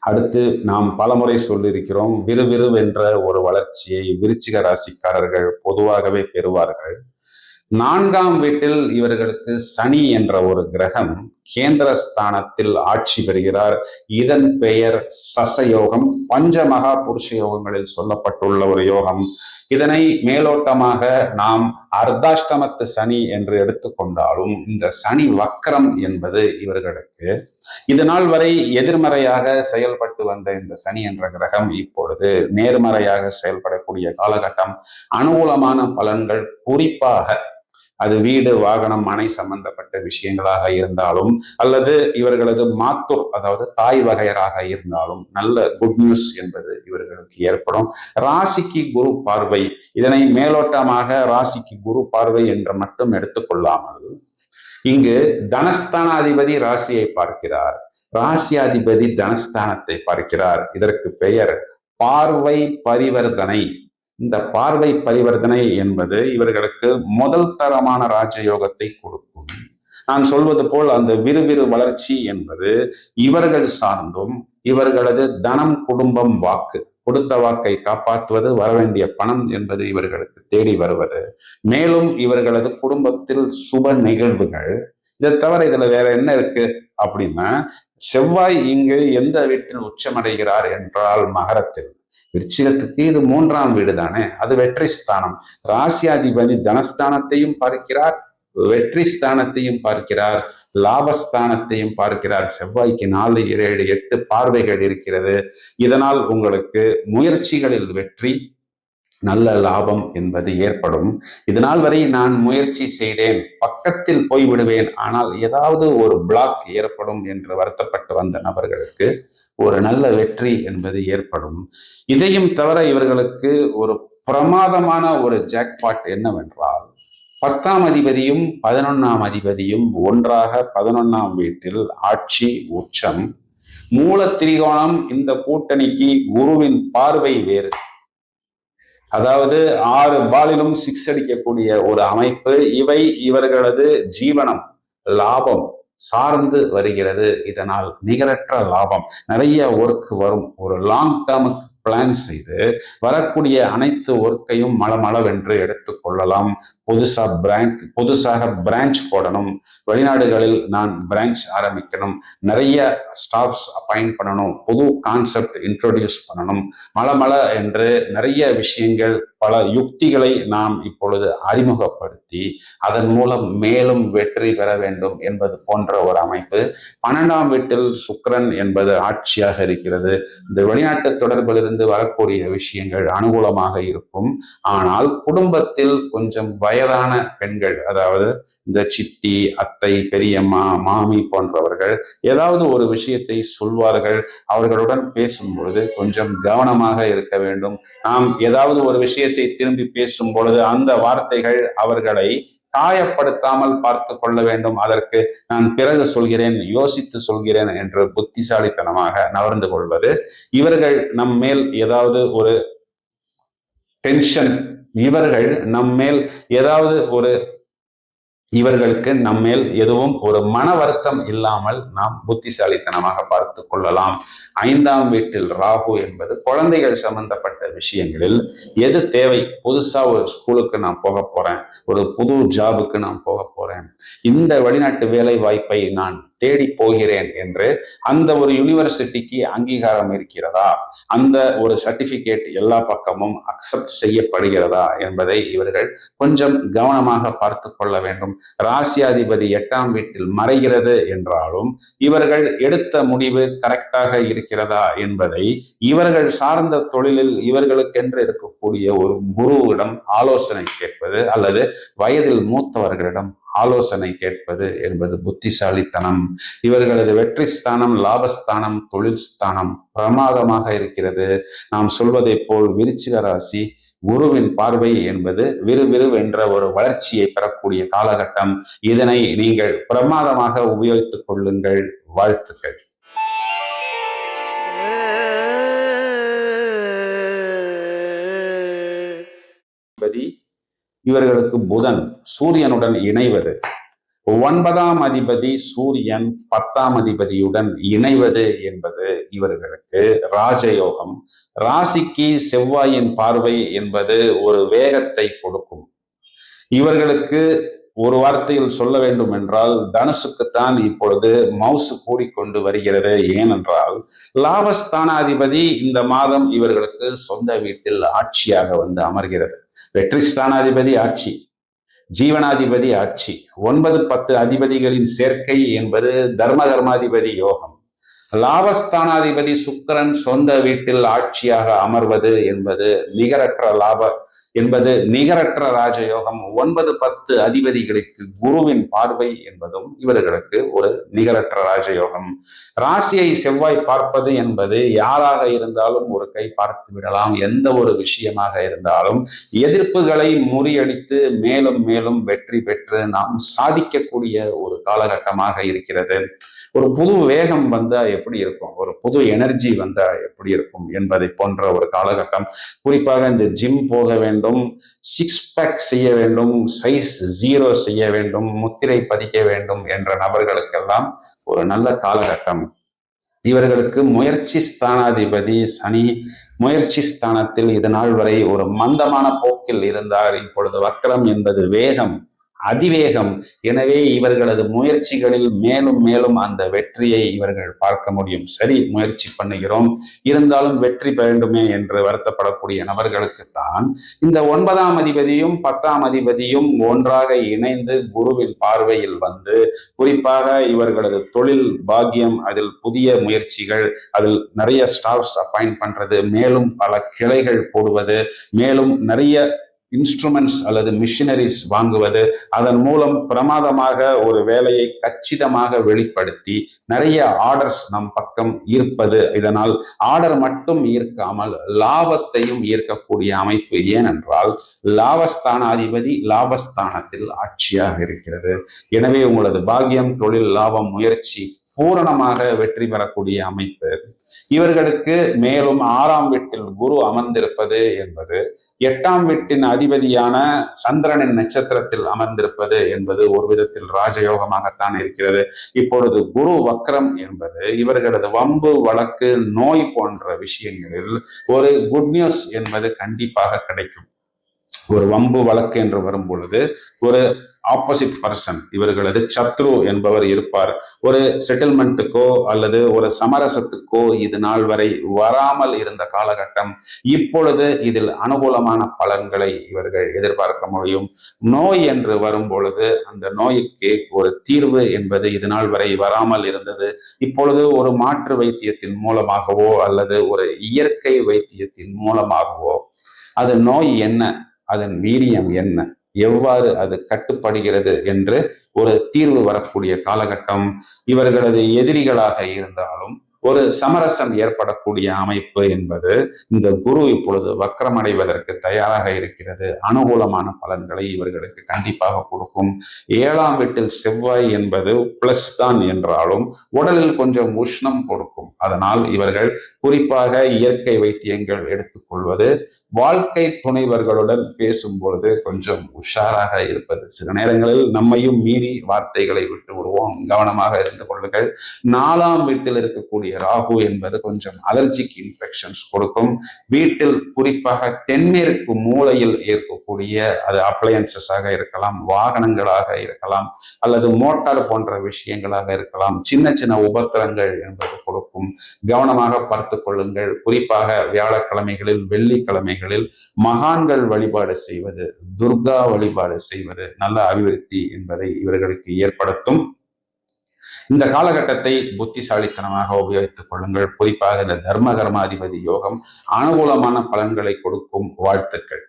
அடுத்து நாம் பலமுறை சொல்லியிருக்கிறோம் விறுவிறுவென்ற ஒரு வளர்ச்சியை விருச்சிக ராசிக்காரர்கள் பொதுவாகவே பெறுவார்கள். நான்காம் வீட்டில் இவர்களுக்கு சனி என்ற ஒரு கிரகம் கேந்திரஸ்தானத்தில் ஆட்சி பெறுகிறார். இதன் பெயர் சசயோகம். பஞ்சமகா புருஷ யோகங்களில் சொல்லப்பட்டுள்ள ஒரு யோகம். இதனை மேலோட்டமாக நாம் அர்த்தாஷ்டமத்து சனி என்று எடுத்துக்கொண்டாலும் இந்த சனி வக்கரம் என்பது இவர்களுக்கு இது நாள் வரை எதிர்மறையாக செயல்பட்டு வந்த இந்த சனி என்ற கிரகம் இப்பொழுது நேர்மறையாக செயல்படக்கூடிய காலகட்டம். அனுகூலமான பலன்கள் குறிப்பாக அது வீடு வாகனம் மனை சம்பந்தப்பட்ட விஷயங்களாக இருந்தாலும் அல்லது இவர்களது மாத்தூர் அதாவது தாய் வகையராக இருந்தாலும் நல்ல குட் நியூஸ் என்பது இவர்களுக்கு ஏற்படும். ராசிக்கு குரு பார்வை இதனை மேலோட்டமாக ராசிக்கு குரு பார்வை என்று மட்டும் எடுத்துக்கொள்ளாமல் இங்கு தனஸ்தானாதிபதி ராசியை பார்க்கிறார். ராசியாதிபதி தனஸ்தானத்தை பார்க்கிறார். இதற்கு பெயர் பார்வை பரிவர்த்தனை. இந்த பார்வை பரிவர்த்தனை என்பது இவர்களுக்கு முதல் தரமான ராஜயோகத்தை கொடுக்கும். நான் சொல்வது போல் அந்த விறுவிறு வளர்ச்சி என்பது இவர்கள் சார்ந்தும் இவர்களது தனம் குடும்பம் வாக்கு கொடுத்த வாக்கை காப்பாற்றுவது வரவேண்டிய பணம் என்பது இவர்களுக்கு தேடி வருவது. மேலும் இவர்களது குடும்பத்தில் சுப நிகழ்வுகள். இதை தவிர இதுல வேற என்ன இருக்கு அப்படின்னா செவ்வாய் இங்கு எந்த வீட்டில் உச்சமடைகிறார் என்றால் மகரத்தில். விருச்சிகத்துக்கு இது மூன்றாம் வீடு தானே அது வெற்றி ஸ்தானம். ராசியாதிபதி தனஸ்தானத்தையும் பார்க்கிறார் வெற்றி ஸ்தானத்தையும் பார்க்கிறார் லாபஸ்தானத்தையும் பார்க்கிறார். செவ்வாய்க்கு நாலு ஏழு எட்டு பார்வைகள் இருக்கிறது. இதனால் உங்களுக்கு முயற்சிகளில் வெற்றி நல்ல லாபம் என்பது ஏற்படும். இதனால் வரை நான் முயற்சி செய்தேன். பக்கத்தில் போய் விடுவேன். ஆனால் ஏதாவது ஒரு பிளாக் ஏற்படும் என்று வருத்தப்பட்டு வந்த நபர்களுக்கு ஒரு நல்ல வெற்றி என்பது ஏற்படும். இதையும் தவிர இவர்களுக்கு ஒரு பிரமாதமான ஒரு ஜாக்பாட் என்னவென்றால் பத்தாம் அதிபதியும் பதினொன்னாம் அதிபதியும் ஒன்றாக பதினொன்னாம் வீட்டில் ஆட்சி உச்சம். மூல திரிகோணம் இந்த கூட்டணிக்கு குருவின் பார்வை வேறு. அதாவது ஆறு பாலிலும் சிக்ஸ் அடிக்கக்கூடிய ஒரு அமைப்பு. இவை இவர்களது ஜீவனம் லாபம் சார்ந்து வருகிறது. இதனால் நிகரற்ற லாபம். நிறைய ஒர்க் வரும். ஒரு லாங் டேர்முக்கு பிளான் செய்து வரக்கூடிய அனைத்து ஒர்க்கையும் மளமளவென்று எடுத்துக்கொள்ளலாம் புதுசாக பிராங்க் புதுசாக பிரான்ச் போடணும். வெளிநாடுகளில் நான் பிரான்ச் ஆரம்பிக்கணும். நிறைய ஸ்டாஃப்ஸ் அப்பாயிண்ட் பண்ணணும். புது கான்செப்ட் இன்ட்ரோடியூஸ் பண்ணணும். மல என்று நிறைய விஷயங்கள் பல யுக்திகளை நாம் இப்பொழுது அறிமுகப்படுத்தி அதன் மூலம் மேலும் வெற்றி பெற வேண்டும் என்பது போன்ற ஒரு அமைப்பு. பன்னெண்டாம் வீட்டில் சுக்கரன் என்பது ஆட்சியாக இருக்கிறது. இந்த வெளிநாட்டு தொடர்பிலிருந்து வரக்கூடிய விஷயங்கள் அனுகூலமாக இருக்கும். ஆனால் குடும்பத்தில் கொஞ்சம் வயதான பெண்கள் அதாவது இந்த சித்தி அத்தை பெரியம்மா மாமி போன்றவர்கள் ஏதாவது ஒரு விஷயத்தை சொல்வார்கள் அவர்களுடன் பேசும் பொழுது கொஞ்சம் கவனமாக இருக்க வேண்டும். நாம் ஏதாவது ஒரு விஷயத்தை திரும்பி பேசும் பொழுது அந்த வார்த்தைகள் அவர்களை காயப்படுத்தாமல் பார்த்து கொள்ள வேண்டும். அதற்கு நான் பிறகு சொல்கிறேன் யோசித்து சொல்கிறேன் என்று புத்திசாலித்தனமாக நகர்ந்து கொள்வது. இவர்கள் நம் மேல் ஏதாவது ஒரு டென்ஷன் இவர்கள் நம்மேல் ஏதாவது ஒரு இவர்களுக்கு நம்மேல் எதுவும் ஒரு மன வருத்தம் இல்லாமல் நாம் புத்திசாலித்தனமாக பார்த்து கொள்ளலாம். ஐந்தாம் வீட்டில் ராகு என்பது குழந்தைகள் சம்பந்தப்பட்ட விஷயங்களில் எது தேவை? புதுசா ஒரு ஸ்கூலுக்கு நான் போக போறேன். ஒரு புது ஜாபுக்கு நான் போக போறேன். இந்த வெளிநாட்டு வேலை வாய்ப்பை நான் தேடி போகிறேன் என்று அந்த ஒரு யூனிவர்சிட்டிக்கு அங்கீகாரம் இருக்கிறதா? அந்த ஒரு சர்டிபிகேட் எல்லா பக்கமும் அக்செப்ட் செய்யப்படுகிறதா என்பதை இவர்கள் கொஞ்சம் கவனமாக பார்த்து கொள்ள வேண்டும். ராசியாதிபதி எட்டாம் வீட்டில் மறைகிறது என்றாலும் இவர்கள் எடுத்த முடிவு கரெக்டாக இருக்கிறதா என்பதை இவர்கள் சார்ந்த தொழிலில் இவர்களுக்கென்று இருக்கக்கூடிய ஒரு குருவிடம் ஆலோசனை கேட்பது அல்லது வயதில் மூத்தவர்களிடம் ஆலோசனை கேட்பது என்பது புத்திசாலித்தனம். இவர்களது வெற்றி ஸ்தானம் லாபஸ்தானம் தொழில் ஸ்தானம் பிரமாதமாக இருக்கிறது. நாம் சொல்வதை போல் விருச்சிக ராசி குருவின் பார்வை என்பது விறுவிறு என்ற ஒரு வளர்ச்சியை பெறக்கூடிய காலகட்டம். இதனை நீங்கள் பிரமாதமாக உபயோகித்துக் கொள்ளுங்கள். வாழ்த்துக்கள். இவர்களுக்கு புதன் சூரியனுடன் இணைவது. ஒன்பதாம் அதிபதி சூரியன் பத்தாம் அதிபதியுடன் இணைவது என்பது இவர்களுக்கு ராஜயோகம். ராசிக்கு செவ்வாயின் பார்வை என்பது ஒரு வேகத்தை கொடுக்கும். இவர்களுக்கு ஒரு வார்த்தையில் சொல்ல வேண்டும் என்றால் தனுசுக்குத்தான் இப்பொழுது மவுசு கூடிக்கொண்டு வருகிறது. ஏனென்றால் லாபஸ்தானாதிபதி இந்த மாதம் இவர்களுக்கு சொந்த வீட்டில் ஆட்சியாக வந்து அமர்கிறது. வெற்றி ஸ்தானாதிபதி ஆட்சி ஜீவனாதிபதி ஆட்சி. ஒன்பது பத்து அதிபதிகளின் சேர்க்கை என்பது தர்ம தர்மாதிபதி யோகம். லாபஸ்தானாதிபதி சுக்கரன் சொந்த வீட்டில் ஆட்சியாக அமர்வது என்பது நிகரற்ற லாப என்பது நிகரற்ற ராஜயோகம். ஒன்பது பத்து அதிபதிகளுக்கு குருவின் பார்வை என்பதும் இவர்களுக்கு ஒரு நிகரற்ற ராஜயோகம். ராசியை செவ்வாய் பார்ப்பது என்பது யாராக இருந்தாலும் ஒரு கை பார்த்து விடலாம். எந்த ஒரு விஷயமாக இருந்தாலும் எதிர்ப்புகளை முறியடித்து மேலும் மேலும் வெற்றி பெற்று நாம் சாதிக்கக்கூடிய ஒரு காலகட்டமாக இருக்கிறது. ஒரு புது வேகம் வந்தா எப்படி இருக்கும்? ஒரு புது எனர்ஜி வந்தா எப்படி இருக்கும் என்பதை போன்ற ஒரு காலகட்டம். குறிப்பாக இந்த ஜிம் போக வேண்டும் சிக்ஸ் பேக் செய்ய வேண்டும் சைஸ் ஜீரோ செய்ய வேண்டும் முத்திரை பதிக்க வேண்டும் என்ற நபர்களுக்கெல்லாம் ஒரு நல்ல காலகட்டம். இவர்களுக்கு முயற்சி ஸ்தானாதிபதி சனி முயற்சி ஸ்தானத்தில் இது நாள் வரை ஒரு மந்தமான போக்கில் இருந்தார். இப்பொழுது வக்கரம் என்பது வேகம். அதிவேகம். எனவே இவர்களது முயற்சிகளில் மேலும் மேலும் அந்த வெற்றியை இவர்கள் பார்க்க முடியும். சரி முயற்சி பண்ணுகிறோம். இருந்தாலும் வெற்றி வேண்டுமே என்று வருத்தப்படக்கூடிய நபர்களுக்குத்தான் இந்த ஒன்பதாம் அதிபதியும் பத்தாம் அதிபதியும் ஒன்றாக இணைந்து குருவின் பார்வையில் வந்து குறிப்பாக இவர்களது தொழில் பாக்கியம் அதில் புதிய முயற்சிகள் அதில் நிறைய ஸ்டாஃப்ஸ் அப்பாயிண்ட் பண்றது மேலும் பல கிளைகள் போடுவது மேலும் நிறைய இன்ஸ்ட்ருமெண்ட்ஸ் அல்லது மிஷினரிஸ் வாங்குவது அதன் மூலம் பிரமாதமாக ஒரு வேலையை கச்சிதமாக வெளிப்படுத்தி நிறைய ஆர்டர்ஸ் நம் பக்கம் ஈர்ப்பது இதனால் ஆர்டர் மட்டும் ஈர்க்காமல் லாபத்தையும் ஈர்க்கக்கூடிய அமைப்பு ஏனென்றால் லாபஸ்தானாதிபதி லாபஸ்தானத்தில் ஆட்சியாக இருக்கிறது. எனவே உங்களது பாக்கியம் தொழில் லாபம் முயற்சி பூரணமாக வெற்றி பெறக்கூடிய அமைப்பு. இவர்களுக்கு மேலும் ஆறாம் வீட்டில் குரு அமர்ந்திருப்பது என்பது எட்டாம் வீட்டின் அதிபதியான சந்திரனின் நட்சத்திரத்தில் அமர்ந்திருப்பது என்பது ஒரு விதத்தில் ராஜயோகமாகத்தான் இருக்கிறது. இப்பொழுது குரு வக்ரம் என்பது இவர்களது வம்பு வழக்கு நோய் போன்ற விஷயங்களில் ஒரு குட் நியூஸ் என்பது கண்டிப்பாக கிடைக்கும். ஒரு வம்பு வழக்கு என்று வரும் பொழுது ஒரு ஆப்போசிட் பர்சன் இவர்களது சத்ரு என்பவர் இருப்பார். ஒரு செட்டில்மெண்ட்டுக்கோ அல்லது ஒரு சமரசத்துக்கோ இது நாள் வரை வராமல் இருந்த காலகட்டம் இப்பொழுது இதில் அனுகூலமான பலன்களை இவர்கள் எதிர்பார்க்க முடியும். நோய் என்று வரும் பொழுது அந்த நோய்க்கு ஒரு தீர்வு என்பது இது நாள் வரை வராமல் இருந்தது. இப்பொழுது ஒரு மாற்று வைத்தியத்தின் மூலமாகவோ அல்லது ஒரு இயற்கை வைத்தியத்தின் மூலமாகவோ அது நோய் என்ன? அதன் வீரியம் என்ன? எவ்வாறு அது கட்டுப்படுகிறது என்று ஒரு தீர்வு வரக்கூடிய காலகட்டம். இவர்களது எதிரிகளாக இருந்தாலும் ஒரு சமரசம் ஏற்படக்கூடிய அமைப்பு என்பது இந்த குரு இப்பொழுது வக்கரமடைவதற்கு தயாராக இருக்கிறது. அனுகூலமான பலன்களை இவர்களுக்கு கண்டிப்பாக கொடுக்கும். ஏழாம் வீட்டில் செவ்வாய் என்பது பிளஸ் தான் என்றாலும் உடலில் கொஞ்சம் உஷ்ணம் கொடுக்கும் அதனால் இவர்கள் குறிப்பாக இயற்கை வைத்தியங்கள் எடுத்துக்கொள்வது வாழ்க்கை துணைவர்களுடன் பேசும் பொழுது கொஞ்சம் உஷாராக இருப்பது. சில நேரங்களில் நம்மையும் மீறி வார்த்தைகளை விட்டு விடுவோம் கவனமாக இருந்து கொள்ளுங்கள். நாலாம் வீட்டில் இருக்கக்கூடிய ராகு என்பது கொஞ்சம் அலர்ஜிக் இன்ஃபெக்ஷன்ஸ் கொடுக்கும். வீட்டில் குறிப்பாக தென்மேற்கு மூலையில் இருக்கக்கூடிய அது அப்ளையன்சஸாக இருக்கலாம் வாகனங்களாக இருக்கலாம் அல்லது மோட்டார் போன்ற விஷயங்களாக இருக்கலாம். சின்ன சின்ன உபத்திரங்கள் என்பது கொடுக்கும். கவனமாக பார்த்து கொள்ளுங்கள். குறிப்பாக வியாழக்கிழமைகளில் வெள்ளிக்கிழமை சமயங்களில் மகான்கள் வழிபாடு செய்வது துர்கா வழிபாடு செய்வது நல்ல அபிவிருத்தி என்பதை இவர்களுக்கு ஏற்படுத்தும். இந்த காலகட்டத்தை புத்திசாலித்தனமாக உபயோகித்துக் கொள்ளுங்கள். குறிப்பாக இந்த தர்ம கர்மாதிபதி யோகம் அனுகூலமான பலன்களை கொடுக்கும் வாழ்த்துக்கள்.